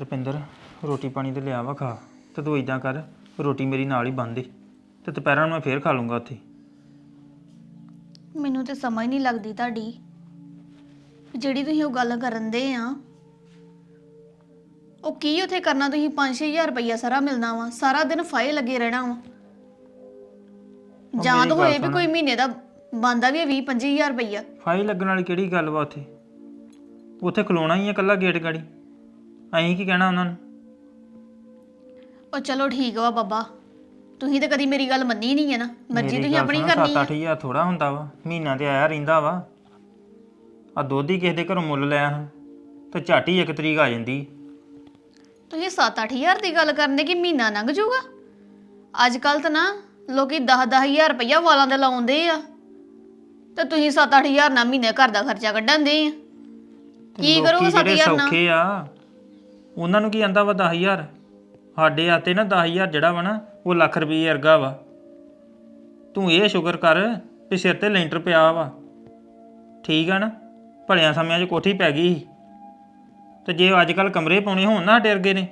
ਰੁਪਿੰਦਰ ਰੋਟੀ ਪਾਣੀ ਤੇ ਲਿਆ ਵਾ ਖਾ। ਤੇ ਤੂੰ ਇਦਾਂ ਕਰ ਰੋਟੀ ਮੇਰੀ ਨਾਲ ਹੀ ਬੰਨ ਦੇ। ਤੇ ਦੁਪਹਿਰਾਂ ਨੂੰ ਮੈਂ ਫੇਰ ਖਾ ਲੂੰਗਾ ਉੱਥੇ। ਮੈਨੂੰ ਤੇ ਸਮਝ ਨਹੀਂ ਲੱਗਦੀ ਤੁਹਾਡੀ। ਜਿਹੜੀ ਤੁਸੀਂ ਉਹ ਗੱਲ ਕਰਨ ਦੇ ਆ। ਉਹ ਕੀ ਉਥੇ ਕਰਨਾ ਤੁਸੀਂ? 5-6000 ਰੁਪਈਆ ਸਾਰਾ ਮਿਲਣਾ ਵਾ। ਸਾਰਾ ਦਿਨ ਫਾਇਲ ਲੱਗੇ ਰਹਿਣਾ ਵਾ। ਜਾਂ ਮੇਰੀ ਤਾਂ ਗੱਲ ਹੋਏ ਵੀ ਸੁਣ। ਕੋਈ ਮਹੀਨੇ ਦਾ ਬੰਦਾ ਵੀ 20-25000 ਰੁਪਈਆ। ਫਾਈ ਲੱਗਣ ਵਾਲੀ ਕਿਹੜੀ ਗੱਲ ਵਾ ਉੱਥੇ? ਉੱਥੇ ਖਲੋਣਾ ਹੀ ਆ ਇਕੱਲਾ ਗੇਟ ਗਾੜੀ। ਐਂ ਕੀ ਕਹਿਣਾ ਉਹਨਾਂ ਨੂੰ? ਉਹ ਚਲੋ ਠੀਕ ਵਾ ਬਾਬਾ। ਤੁਸੀਂ ਤਾਂ ਕਦੀ ਮੇਰੀ ਗੱਲ ਮੰਨੀ ਨਹੀਂ ਹੈ ਨਾ। ਮਰਜ਼ੀ ਮੇਰੀ ਤੁਸੀਂ ਆਪਣੀ ਕਰਨੀ ਅੱਠ ਹਜ਼ਾਰ ਥੋੜਾ ਹੁੰਦਾ ਵਾ ਮਹੀਨਾ ਤੇ ਆਇਆ ਰਹਿੰਦਾ ਵਾ। ਆ ਦੁੱਧ ਹੀ ਕਿਸੇ ਦੇ ਘਰੋਂ ਮੁੱਲ ਲਿਆ ਹਾਂ ਤੇ ਝਾਟੀ ਇੱਕ ਤਰੀਕ ਆ ਜਾਂਦੀ। ਤੁਸੀਂ 7-8000 ਦੀ ਗੱਲ ਕਰਨੇ ਕਿ ਮਹੀਨਾ ਲੰਘ ਜਾਊਗਾ? ਅੱਜ ਕੱਲ ਤਾਂ ਨਾ ਲੋਕੀ 10-10000 ਰੁਪਈਆ ਵਾਲਾਂ ਦੇ ਲਾਉਂਦੇ ਆ। ਤੇ ਤੁਸੀਂ 7-8000 ਨਾਲ ਮਹੀਨੇ ਘਰ ਦਾ ਖਰਚਾ ਕੱਢਣ ਦੇ ਆ। ਕੀ ਲੋਕੀ ਕਰੋਗੇ ਜਿਹੜੇ 7-8000 ਨਾਲ? ਸੌਖੇ ਆ ਉਹਨਾਂ ਨੂੰ ਕੀ ਆਂਦਾ ਵਾ 10000 ਸਾਡੇ ਆਤੇ ਨਾ 10000 ਜਿਹੜਾ ਵਾ ਨਾ ਉਹ ਲੱਖ ਰੁਪਏ ਵਰਗਾ ਵਾ। ਤੂੰ ਇਹ ਸ਼ੁਕਰ ਕਰ ਵੀ ਸਿਰ ਤੇ ਲੈਂਟਰ ਪਿਆ ਵਾ। ਠੀਕ ਆ ਨਾ? ਭਲਿਆਂ ਸਮਿਆਂ 'ਚ ਕੋਠੀ ਪੈ ਗਈ। ਤੇ ਜੇ ਅੱਜ ਕੱਲ ਕਮਰੇ ਪਾਉਣੇ ਹੋਣ ਨਾ ਵਰਗੇ ਨੇ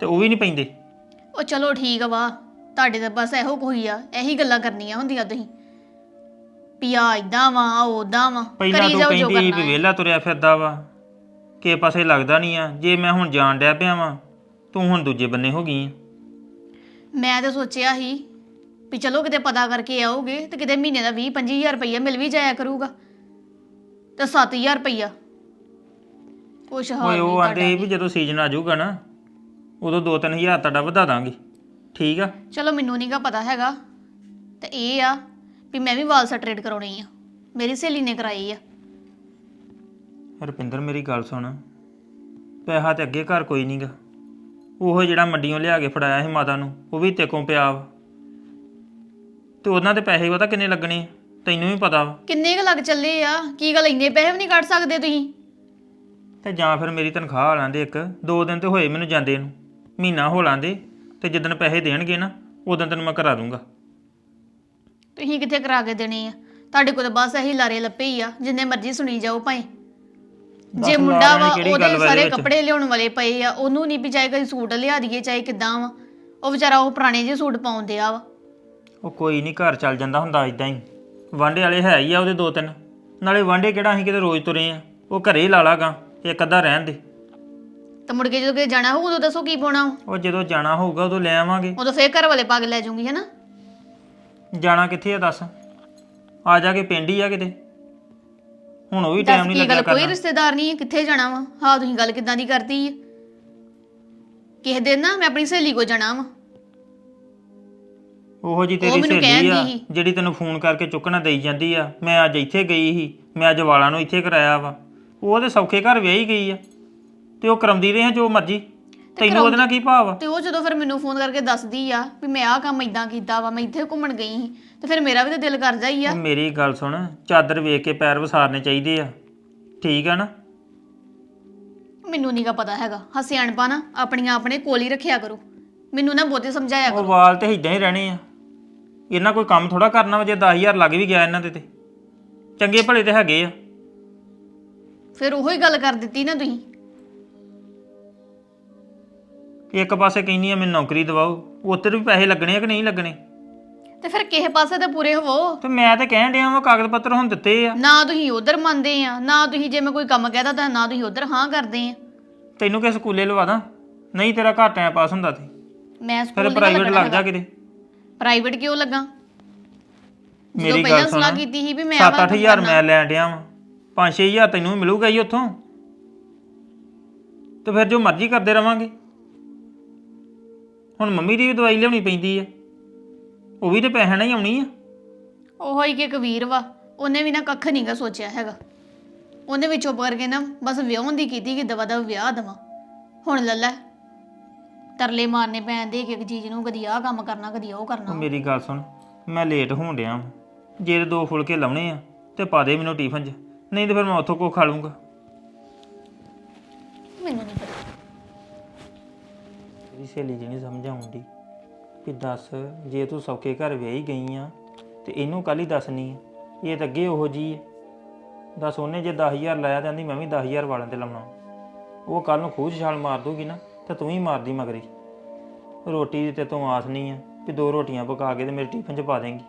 ਤੇ ਉਹ ਵੀ ਨਹੀਂ ਪੈਂਦੇ। ਉਹ ਚਲੋ ਠੀਕ ਵਾ। ਤੁਹਾਡੇ ਤਾਂ ਬਸ ਇਹੋ ਕੋਈ ਆ। ਇਹੀ ਗੱਲਾਂ ਕਰਨੀਆਂ ਹੁੰਦੀਆਂ ਤੁਸੀਂ। ਪਿਆ ਇਦਾਂ ਵਾ ਉਦਾਂ ਵਾ। ਪਹਿਲਾਂ ਕਰੀ ਤੂੰ ਜਾਓ ਜੋ ਕਹਿੰਦੀ ਕਰਨਾ ਵੀ ਹੈ। ਵਿਹਲਾ ਤੁਰਿਆ ਫਿਰਦਾ ਵਾ। ਕਿਸੇ ਪਾਸੇ ਲੱਗਦਾ ਨਹੀਂ ਆ ਜੇ ਮੈਂ ਹੁਣ ਜਾਣ ਡਿਆ ਪਿਆ ਵਾਂ ਤੂੰ ਹੁਣ ਦੂਜੇ ਬੰਨੇ ਹੋ ਗਈ ਆ। ਮੈਂ ਤਾਂ ਸੋਚਿਆ ਸੀ ਵੀ ਚਲੋ ਕਿਤੇ ਪਤਾ ਕਰਕੇ ਆਓਗੇ ਤੇ ਕਿਤੇ ਮਹੀਨੇ ਦਾ 20-25000 ਰੁਪਈਆ ਮਿਲ ਵੀ ਜਾਇਆ ਕਰੂਗਾ। ਤੇ 7000 ਰੁਪਈਆ। ਕੁਛ ਹਾਲ ਓਏ ਨਹੀਂ ਉਹ ਆਂਦੇ ਵੀ ਜਦੋਂ ਸੀਜ਼ਨ ਆ ਜਾਊਗਾ ਨਾ ਉਦੋਂ 2-3000 ਤੁਹਾਡਾ ਵਧਾ ਦਾਂਗੇ। ਠੀਕ ਆ? ਚਲੋ ਮੈਨੂੰ ਨਹੀਂਗਾ ਪਤਾ ਹੈਗਾ। ਤੇ ਇਹ ਆ ਵੀ ਮੈਂ ਵੀ ਵਾਲ ਸਟ੍ਰੇਟ ਕਰਾਉਣੀ ਆ। ਮੇਰੀ ਸਹੇਲੀ ਨੇ ਕਰਾਈ ਆ। ਰੁਪਿੰਦਰ ਮੇਰੀ ਗੱਲ ਸੁਣ। ਪੈਸਾ ਤੇ ਅੱਗੇ ਘਰ ਕੋਈ ਨਹੀਂਗਾ ਉਹ ਜਿਹੜਾ ਮੰਡੀੋਂ ਲਿਆ ਕੇ ਫੜਾਇਆ ਸੀ ਮਾਤਾ ਨੂੰ ਉਹ ਵੀ ਤੇ ਕੋਲ ਪਿਆ ਵਾ। ਤੇ ਉਹਨਾਂ ਦੇ ਪੈਸੇ ਪਤਾ ਕਿੰਨੇ ਲੱਗਣੇ ਆ? ਤੈਨੂੰ ਵੀ ਪਤਾ ਵਾ। ਕਿੰਨੇ ਕੁ ਲੱਗ ਚੱਲੇ ਆ? ਕੀ ਗੱਲ ਇੰਨੇ ਪੈਸੇ ਵੀ ਨਹੀਂ ਕੱਢ ਸਕਦੇ ਤੁਸੀਂ? ਤੇ ਜਾਂ ਫਿਰ ਮੇਰੀ ਤਨਖਾਹ ਆ ਲਾਂਦੇ ਇੱਕ ਦੋ ਦਿਨ ਤੇ ਹੋਏ ਮੈਨੂੰ ਜਾਂਦੇ ਨੂੰ। ਮਹੀਨਾ ਹੋ ਲਾਂਦੇ ਤੇ ਜਿੱਦਣ ਪੈਸੇ ਦੇਣਗੇ ਨਾ ਉਦੋਂ ਤੈਨੂੰ ਮੈਂ ਕਰਾ ਦੂੰਗਾ। ਤੁਸੀਂ ਕਿੱਥੇ ਕਰਾ ਕੇ ਦੇਣੇ ਆ? ਤੁਹਾਡੇ ਕੋਲ ਤਾਂ ਬਸ ਇਹੀ ਲਾਰੇ ਲੱਪੇ ਹੀ ਆ ਜਿੰਨੇ ਮਰਜ਼ੀ ਸੁਣੀ ਜਾਓ ਭਾਵੇਂ। ਜੇ ਮੁੰਡਾ ਵਾ ਉਹਦੇ ਸਾਰੇ? ਕੱਪੜੇ ਲਿਆਉਣ ਵਾਲੇ ਪਏ ਆ ਉਹਨੂੰ ਨਹੀਂ ਵੀ ਚਾਹੇ ਕੋਈ ਸੂਟ ਲਿਆ ਦਈਏ ਚਾਹੇ ਕਿਦਾਂ ਵਾ ਉਹ ਵਿਚਾਰਾ ਉਹ ਪੁਰਾਣੇ ਜਿਹੇ ਸੂਟ ਪਾਉਂਦੇ ਆ ਵਾ। ਉਹ ਕੋਈ ਨਹੀਂ ਘਰ ਚੱਲ ਜਾਂਦਾ ਹੁੰਦਾ ਇਦਾਂ ਹੀ। ਵਾਂਡੇ ਵਾਲੇ ਹੈ ਹੀ ਆ ਉਹਦੇ ਦੋ ਤਿੰਨ। ਨਾਲੇ ਵਾਂਡੇ ਕਿਹੜਾ ਅਸੀਂ ਕਿਤੇ ਰੋਜ਼ ਤੁਰੇ ਆ? ਉਹ ਘਰੇ ਲਾ ਲਾਗਾ ਇੱਕ ਅੱਧਾ ਰਹਿਣ ਦੇ। ਤੇ ਮੁੜ ਕੇ ਜਦੋਂ ਕਿਤੇ ਜਾਣਾ ਹੋਊ ਉਦੋਂ ਦੱਸੋ ਕੀ ਪਾਉਣਾ ਵਾ? ਉਹ ਜਦੋਂ ਜਾਣਾ ਹੋਊਗਾ ਉਦੋਂ ਲੈ ਆਵਾਂਗੇ। ਉਦੋਂ ਫੇਰ ਘਰ ਵਾਲੇ ਪਾ ਕੇ ਲੈ ਜਾਊਂਗੀ ਹੈਨਾ? ਜਾਣਾ ਕਿੱਥੇ ਆ ਦੱਸ? ਆ ਜਾ ਕੇ ਪਿੰਡ ਹੀ ਆ ਕਿਤੇ। ਹੁਣ ਉਹ ਵੀ ਦੱਸ ਟਾਈਮ ਨਹੀਂ ਕੀ ਲੱਗਿਆ ਗੱਲ ਕੋਈ ਕਰਨਾ। ਰਿਸ਼ਤੇਦਾਰ ਨਹੀਂ ਹੈ ਕਿੱਥੇ ਜਾਣਾ ਵਾ? ਹਾਂ ਤੁਸੀਂ ਗੱਲ ਕਿਦਾਂ ਦੀ ਕਰਤੀ ਹੈ? ਕਿਸੇ ਦਿਨ ਨਾ ਮੈਂ ਆਪਣੀ ਸਹੇਲੀ ਕੋ ਜਾਣਾ ਵਾ। ਉਹੋ ਜੀ ਤੇਰੀ ਮੈਨੂੰ ਸਹੇਲੀ ਆ ਕਹਿੰਦੀ ਸੀ। ਜਿਹੜੀ ਤੈਨੂੰ ਫੋਨ ਕਰਕੇ ਚੁੱਕਣਾ ਦੇਈ ਜਾਂਦੀ ਆ। ਮੈਂ ਅੱਜ ਇੱਥੇ ਗਈ ਸੀ ਮੈਂ ਅੱਜ ਵਾਲਾਂ ਨੂੰ ਇੱਥੇ ਕਰਾਇਆ ਵਾ। ਉਹ ਤੇ ਸੌਖੇ ਘਰ ਵਿਆਹੀ ਗਈ ਆ। ਤੇ ਉਹ ਕਰਮਦੀ ਰਹੇ ਜੋ ਮਰਜ਼ੀ। ਤੈਨੂੰ ਉਹਦੇ ਨਾਲ ਕੀ ਭਾਵ ਆ? ਤੇ ਉਹ ਜਦੋਂ ਫਿਰ ਮੈਨੂੰ ਫੋਨ ਕਰਕੇ ਦੱਸਦੀ ਆ ਵੀ ਮੈਂ ਆਹ ਕੰਮ ਇਦਾਂ ਕੀਤਾ ਵਾ ਮੈਂ ਇੱਥੇ ਘੁੰਮਣ ਗਈ ਸੀ ਤੇ ਫਿਰ ਮੇਰਾ ਵੀ ਤਾਂ ਦਿਲ ਕਰਦਾ ਹੀ ਆ। ਮੇਰੀ ਗੱਲ ਸੁਣ ਚਾਦਰ ਵੇਖ ਕੇ ਪੈਰ ਵਸਾਰਨੇ ਚਾਹੀਦੇ ਆ। ਠੀਕ ਆ ਨਾ? ਮੈਨੂੰ ਨਹੀਂਗਾ ਪਤਾ ਹੈਗਾ। ਹਸਿਆਣਪਾ ਨਾ ਆਪਣੀਆਂ ਆਪਣੇ ਕੋਲ ਹੀ ਰੱਖਿਆ ਕਰੋ। ਮੈਨੂੰ ਨਾ ਬਹੁਤੇ ਸਮਝਾਇਆ ਉਹ ਕਰੋ। ਵਾਲ ਤੇ ਇਦਾਂ ਹੀ ਰਹਿਣੇ ਆ। ਇਹਨਾਂ ਕੋਈ ਕੰਮ ਥੋੜਾ ਕਰਨਾ ਵਾ ਜੇ 10000 ਲੱਗ ਵੀ ਗਿਆ ਇਹਨਾਂ ਦੇ ਤੇ। ਚੰਗੇ ਭਲੇ ਤੇ ਹੈਗੇ ਆ। ਫਿਰ ਉਹੋ ਹੀ ਗੱਲ ਕਰ ਦਿੱਤੀ ਨਾ ਤੁਸੀਂ। ਇੱਕ ਪਾਸੇ ਕਹਿੰਦੀ ਆ ਮੈਨੂੰ ਨੌਕਰੀ ਦਿਵਾਓ। ਉੱਤੇ ਵੀ ਪੈਸੇ ਲੱਗਣੇ ਆ ਕਿ ਨਹੀਂ ਲੱਗਣੇ? ਤੇ ਫਿਰ ਕਿਸੇ ਪਾਸੇ ਤੇ ਪੂਰੇ ਹੋਵੋ। ਤੇ ਮੈਂ ਤੇ ਕਹਿਣ ਡਿਆ ਵਾਂ ਕਾਗਜ਼ ਪੱਤਰ ਹੁਣ ਦਿੱਤੇ ਆ। ਨਾ ਤੁਸੀਂ ਉਧਰ ਮੰਨਦੇ ਆ ਨਾ ਤੁਸੀਂ ਜੇ ਮੈਂ ਕੋਈ ਕੰਮ ਕਹਿਦਾ ਤਾਂ ਨਾ ਤੁਸੀਂ ਉਧਰ ਹਾਂ ਕਰਦੇ ਆ। ਤੈਨੂੰ ਕਿ ਸਕੂਲੇ ਲਵਾ ਦਾਂ? ਨਹੀਂ ਤੇਰਾ ਘਰ ਟਾਈਮ ਪਾਸ ਹੁੰਦਾ ਤੇ। ਮੈਂ ਫਿਰ ਸਕੂਲ ਪ੍ਰਾਈਵੇਟ ਲੱਗ ਜਾ ਕਿਤੇ? ਪ੍ਰਾਈਵੇਟ ਕਿਉਂ ਲੱਗਾ? ਜਦੋਂ ਮੇਰੀ ਪਹਿਲਾਂ ਗੱਲ ਸੁਣ। ਸਲਾਹ ਕੀਤੀ ਸੀ ਵੀ ਮੈਂ ਆਹ ਵਾਲਾ 7-8000 ਮੈਂ ਲੈਣ ਡਿਆ ਵਾਂ। 5-6000 ਤੈਨੂੰ ਮਿਲੂਗਾ ਹੀ ਉੱਥੋਂ। ਤੇ ਫਿਰ ਜੋ ਮਰਜ਼ੀ ਕਰਦੇ ਰਵਾਂਗੇ। ਹੁਣ ਮੰਮੀ ਦੀ ਵੀ ਦਵਾਈ ਲਿਆਉਣੀ ਪੈਂਦੀ ਆ। ਉਹ ਵੀ ਤੇ ਪੈਸੇ ਨਾਲ ਹੀ ਆਉਣੀ ਆ। ਉਹੋ ਹੀ ਕਿ ਕਬੀਰ ਵਾ ਉਹਨੇ ਵੀ ਨਾ ਕੱਖ ਨਹੀਂਗਾ ਸੋਚਿਆ ਹੈਗਾ। ਉਹਨੇ ਵੀ ਚੁੱਪ ਕਰਕੇ ਨਾ ਬਸ ਵਿਆਹਣ ਦੀ ਕੀਤੀ ਕਿ ਦਵਾ ਦਵਾ ਵਿਆਹ ਦਵਾ। ਹੁਣ ਲੱਲਾ ਤਰਲੇ ਮਾਰਨੇ ਪੈਂਦੇ ਇੱਕ ਇੱਕ ਚੀਜ਼ ਨੂੰ ਕਦੀ ਆਹ ਕੰਮ ਕਰਨਾ ਕਦੀ ਉਹ ਉਹ ਕਰਨਾ ਮੇਰੀ ਗੱਲ ਸੁਣ ਮੈਂ ਲੇਟ ਹੋਣ ਡਿਆ ਵਾਂ। ਜੇ ਤੇ ਦੋ ਫੁਲਕੇ ਲਾਉਣੇ ਆ ਤੇ ਪਾ ਦੇ ਮੈਨੂੰ ਟਿਫਨ 'ਚ ਨਹੀਂ ਤੇ ਫਿਰ ਮੈਂ ਉੱਥੋਂ ਕੋ ਖਾ ਲੂੰਗਾ ਮੈਨੂੰ ਨਹੀਂ ਪਤਾ ਸਹੇਲੀ ਜੀ ਨਹੀਂ ਸਮਝ ਆਉਂਦੀ ਕਿ ਦੱਸ, ਜੇ ਤੂੰ ਸੌਕੇ ਘਰ ਵਿਆਹੀ ਗਈ ਆ ਤੇ ਇਹਨੂੰ ਕੱਲ ਹੀ ਦੱਸਣੀ ਆ, ਇਹ ਤਾਂ ਅੱਗੇ ਉਹੋ ਜੀ ਹੈ ਦੱਸ ਉਹਨੇ ਜੇ 10000 ਲਾਇਆ ਤਾਂ ਆਂਦੀ ਮੈਂ ਵੀ 10000 ਵਾਲਿਆਂ ਤੇ ਲਾਉਣਾ। ਉਹ ਕੱਲ ਨੂੰ ਖੂਹ ਛਾਲ ਮਾਰ ਦੂਗੀ ਨਾ, ਤਾਂ ਤੂੰ ਹੀ ਮਾਰਦੀ ਮਗਰੀ। ਰੋਟੀ ਦੀ ਤੇ ਤੂੰ ਆਸ ਨਹੀਂ ਆ ਵੀ ਦੋ ਰੋਟੀਆਂ ਪਕਾ ਕੇ ਤੇ ਮੇਰੇ ਟਿਫਨ 'ਚ ਪਾ ਦੇਂਗੀ।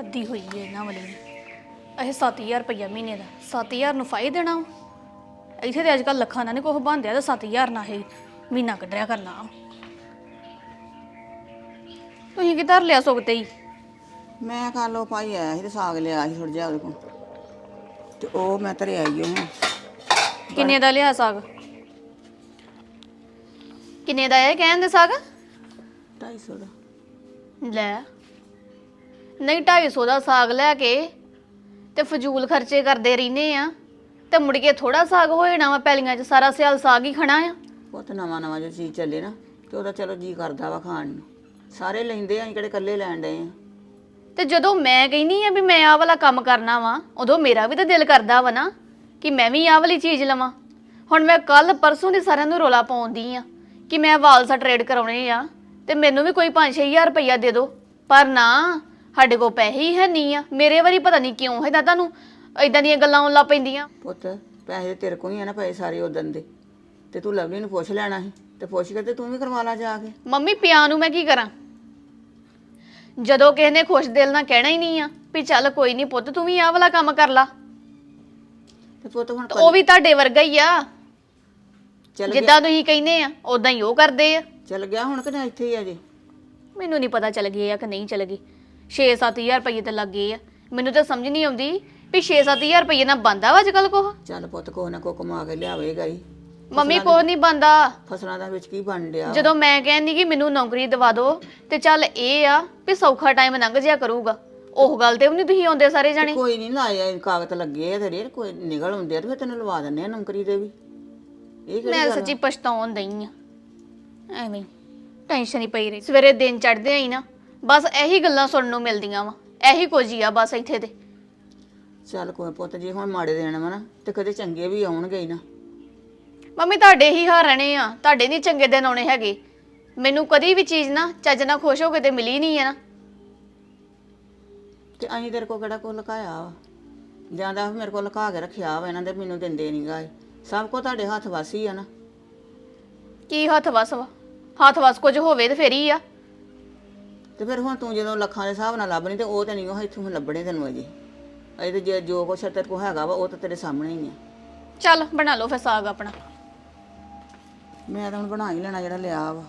ਆਦੀ ਹੋਈ ਹੈ ਇਹਨਾਂ ਵਾਲੀ। ਇਹ 7000 ਰੁਪਇਆ ਮਹੀਨੇ ਦਾ। 7000 ਨੂੰ ਫਾਇਦਾ ਦੇਣਾ ਵਾ। ਇੱਥੇ ਤੇ ਅੱਜ ਕੱਲ ਲੱਖਾਂ ਨਾਲ ਨਹੀਂ ਕੁਝ ਬੰਦਿਆ ਤੇ 7000 ਨਾਲ ਹੀ ਮਹੀਨਾ ਕੱਢਿਆ ਕਰਨਾ ਤੁਸੀਂ ਕੀ ਧਰ ਲਿਆ ਸੁਗਤੇ ਹੀ ਮੈਂ ਕੱਲ ਉਹ ਭਾਈ ਆਇਆ ਸੀ ਤੇ ਸਾਗ ਲਿਆ ਸੀ ਥੋੜਾ ਜਿਹਾ ਉਹਦੇ ਕੋਲ। ਤੇ ਉਹ ਮੈਂ ਧਰਿਆ ਹੀ ਉਹ ਕਿੰਨੇ ਦਾ ਲਿਆ ਸਾਗ? ਕਿੰਨੇ ਦਾ ਹੈ ਕਹਿੰਦੇ ਸਾਗ? 250 ਦਾ। ਲੈ। ਨਹੀਂ 250 ਦਾ ਸਾਗ ਲੈ ਕੇ ਤੇ ਫਜ਼ੂਲ ਖਰਚੇ ਕਰਦੇ ਰਹਿੰਦੇ ਆ। ਤੇ ਮੁੜ ਕੇ ਥੋੜਾ ਸਾਗ ਹੋ ਜਾਣਾ ਵਾ ਪੈਲੀਆਂ 'ਚ ਸਾਰਾ ਸਿਆਲ ਸਾਗ ਹੀ ਖਾਣਾ ਆ। ਉਹ ਤੇ ਨਵਾਂ ਨਵਾਂ ਜੋ ਚੀਜ਼ ਚੱਲੇ ਨਾ ਤੇ ਉਹਦਾ ਚਲੋ ਜੀ ਕਰਦਾ ਵਾ ਖਾਣ ਨੂੰ। ਸਾਰੇ ਲੈਂਦੇ ਆ ਅਸੀਂ ਕਿਹੜੇ ਇਕੱਲੇ ਲੈਣ ਡਏ ਆ। ਤੇ ਜਦੋਂ ਮੈਂ ਕਹਿੰਦੀ ਆ ਵੀ ਮੈਂ ਆਹ ਵਾਲਾ ਕੰਮ ਕਰਨਾ ਵਾ ਉਦੋਂ ਮੇਰਾ ਵੀ ਤਾਂ ਦਿਲ ਕਰਦਾ ਵਾ ਨਾ ਕਿ ਮੈਂ ਵੀ ਆਹ ਵਾਲੀ ਚੀਜ਼ ਲਵਾਂ। ਹੁਣ ਮੈਂ ਕੱਲ ਪਰਸੋਂ ਦੀ ਸਾਰਿਆਂ ਨੂੰ ਰੋਲਾ ਪਾਉਂਦੀ ਆ ਕਿ ਮੈਂ ਵਾਲ ਸਟ੍ਰੇਟ ਕਰਾਉਣੇ ਆ ਤੇ ਮੈਨੂੰ ਵੀ ਕੋਈ 5-6000 ਰੁਪਈਆ ਦੇ ਦਿਓ ਪਰ ਨਾ ਸਾਡੇ ਕੋਲ ਪੈਸੇ ਹੀ ਹੈ ਨਹੀਂ ਆ। ਮੇਰੇ ਵਾਰੀ ਪਤਾ ਨਹੀਂ ਕਿਉਂ ਹੈ ਤੁਹਾਨੂੰ ਇਦਾਂ ਦੀਆਂ ਗੱਲਾਂ ਆਉਣ ਲੱਗ ਪੈਂਦੀਆਂ। ਪੁੱਤ ਪੈਸੇ ਤੇਰੇ ਕੋਲ ਹੀ ਆ ਨਾ ਪਏ ਸਾਰੇ ਉਦੋਂ ਦੇ। ਤੇ ਤੂੰ ਲਵਲੀ ਨੂੰ ਪੁੱਛ ਲੈਣਾ ਸੀ। ਤੇ ਪੁੱਛ ਕੇ ਤੇ ਤੂੰ ਵੀ ਕਰਵਾ ਲਾ ਜਾ ਕੇ। ਮੰਮੀ ਪਿਆ ਨੂੰ ਮੈਂ ਕੀ ਕਰਾਂ? ਜਦੋਂ ਕਿਸੇ ਨੇ ਖੁਸ਼ ਦਿਲ ਨਾਲ ਕਹਿਣਾ ਹੀ ਨਹੀਂ ਆ ਵੀ ਚੱਲ ਕੋਈ ਨਹੀਂ ਪੁੱਤ ਤੂੰ ਵੀ ਆਹ ਵਾਲਾ ਕੰਮ ਕਰ ਲਾ। ਤੇ ਪੁੱਤ ਹੁਣ ਤੇ ਉਹ ਵੀ ਤੁਹਾਡੇ ਵਰਗਾ ਹੀ ਆ। ਚੱਲ ਗਿਆ। ਜਿੱਦਾਂ ਤੁਸੀਂ ਕਹਿੰਦੇ ਆ ਉਦਾਂ ਹੀ ਉਹ ਕਰਦੇ ਆ। ਚੱਲ ਗਿਆ ਹੁਣ ਕਿ ਨਾ ਇੱਥੇ ਹੀ ਆ ਜੇ? ਮੈਨੂੰ ਨਹੀਂ ਪਤਾ ਚੱਲ ਗਏ ਆ ਕਿ ਨਹੀਂ ਚੱਲ ਗਏ 6-7000 ਰੁਪਏ ਤੇ ਲੱਗ ਗਏ ਆ। ਮੈਨੂੰ ਤਾਂ ਸਮਝ ਨਹੀਂ ਆਉਂਦੀ ਵੀ 6-7000 ਰੁਪਏ ਨਾਲ ਬੰਦਾ ਵਾ ਅੱਜਕੱਲ ਕੋਹ ਚੱਲ ਪੁੱਤ ਕੋਹ ਨਾ ਕੋ ਕਮਾ ਕੇ ਲਿਆਵੇਗਾ ਹੀ ਮੰਮੀ ਕੋਹ ਨਹੀਂ ਬੰਦਾ ਫਸਲਾਂ ਦਾ ਵਿੱਚ ਕੀ ਬਣ ਡਿਆ ਜਦੋਂ ਮੈਂ ਕਹਿੰਦੀ ਕਿ ਮੈਨੂੰ ਨੌਕਰੀ ਦਵਾ ਦਿਓ ਤੇ ਚੱਲ ਇਹ ਆ ਵੀ ਸੌਖਾ ਟਾਈਮ ਲੰਘ ਜਿਆ ਕਰੂਗਾ। ਉਹ ਗੱਲ ਤੇ ਵੀ ਨਹੀਂ ਤੁਸੀਂ ਆਉਂਦੇ ਸਾਰੇ ਜਾਣੇ। ਕੋਈ ਨਹੀਂ ਲਾਇਆ ਕਾਗਜ਼ ਲੱਗੇ ਆ ਤੇਰੇ ਕੋਈ ਨਿਕਲ ਹੁੰਦੇ ਆ ਤੇ ਫਿਰ ਤੈਨੂੰ ਲਵਾ ਦਿੰਨੇ ਆ ਨੌਕਰੀ ਦੇ ਵੀ। ਇਹ ਕਿਹੜੀ ਮੈਂ ਗੱਲ? ਸੱਚੀ ਪਛਤਾਉਣ ਦਈ ਆ। ਐਵੇਂ ਟੈਨਸ਼ਨ ਹੀ ਪਈ ਰਹੀ। ਸਵੇਰੇ ਦਿਨ ਚੜਦੇ ਆਈ ਨਾ। ਬਸ ਇਹੀ ਗੱਲਾਂ ਸੁਣਨ ਨੂੰ ਮਿਲਦੀਆਂ ਵਾ ਇਹੀ ਕੁਝ ਹੀ ਆ ਬਸ ਇੱਥੇ ਤੇ। ਚੱਲ ਕੋਈ ਪੁੱਤ ਜੀ ਹੁਣ ਮਾੜੇ ਦੇਣ ਵਾ ਨਾ ਤੇ ਕਦੇ ਚੰਗੇ ਵੀ ਆਉਣਗੇ ਹੀ ਨਾ। ਮੰਮੀ ਤੁਹਾਡੇ ਹੀ ਹਾਰ ਰਹਿਣੇ ਆ ਤੁਹਾਡੇ ਨਹੀਂ ਚੰਗੇ ਦਿਨ ਆਉਣੇ ਹੈਗੇ। ਮੈਨੂੰ ਕਦੀ ਵੀ ਚੀਜ਼ ਨਾ ਚੱਜ ਨਾਲ ਖੁਸ਼ ਹੋ ਕੇ ਤੇ ਮਿਲੀ ਨਹੀਂ ਹੈ ਨਾ। ਤੇ ਅਸੀਂ ਤੇਰੇ ਕੋਲ ਕਿਹੜਾ ਕੋ ਲੁਕਾਇਆ ਵਾ? ਜਾਂਦਾ ਮੇਰੇ ਕੋਲ ਲੁਕਾ ਕੇ ਰੱਖਿਆ ਵਾ ਇਹਨਾਂ ਦੇ ਮੈਨੂੰ ਦਿੰਦੇ ਨਹੀਂ ਗਾਏ ਸਭ ਕੋ ਤੁਹਾਡੇ ਹੱਥ ਵਾਸੀ ਆ ਨਾ। ਕੀ ਹੱਥ ਵਸ ਵਾ? ਹੱਥ ਵਸ ਕੁਝ ਹੋਵੇ ਤੇ ਫੇਰ ਹੀ ਆ। ਤੇ ਫਿਰ ਹੁਣ ਤੂੰ ਜਦੋਂ ਲੱਖਾਂ ਦੇ ਹਿਸਾਬ ਨਾਲ ਲੱਭਣੀ ਤੇ ਉਹ ਤੇ ਨਹੀਂ ਉਹ ਇੱਥੋਂ ਲੱਭਣੇ ਤੈਨੂੰ ਅਜੇ। ਅਜੇ ਤੇ ਜੇ ਜੋ ਕੁਛ ਤੇਰੇ ਕੋਲ ਹੈਗਾ ਵਾ ਉਹ ਤਾਂ ਤੇਰੇ ਸਾਹਮਣੇ ਹੀ ਆ। ਚੱਲ ਬਣਾ ਲਓ ਫੇਰ ਸਾਗ ਆਪਣਾ। ਮੈਂ ਤਾਂ ਹੁਣ ਬਣਾ ਹੀ ਲੈਣਾ ਜਿਹੜਾ ਲਿਆ ਵਾ।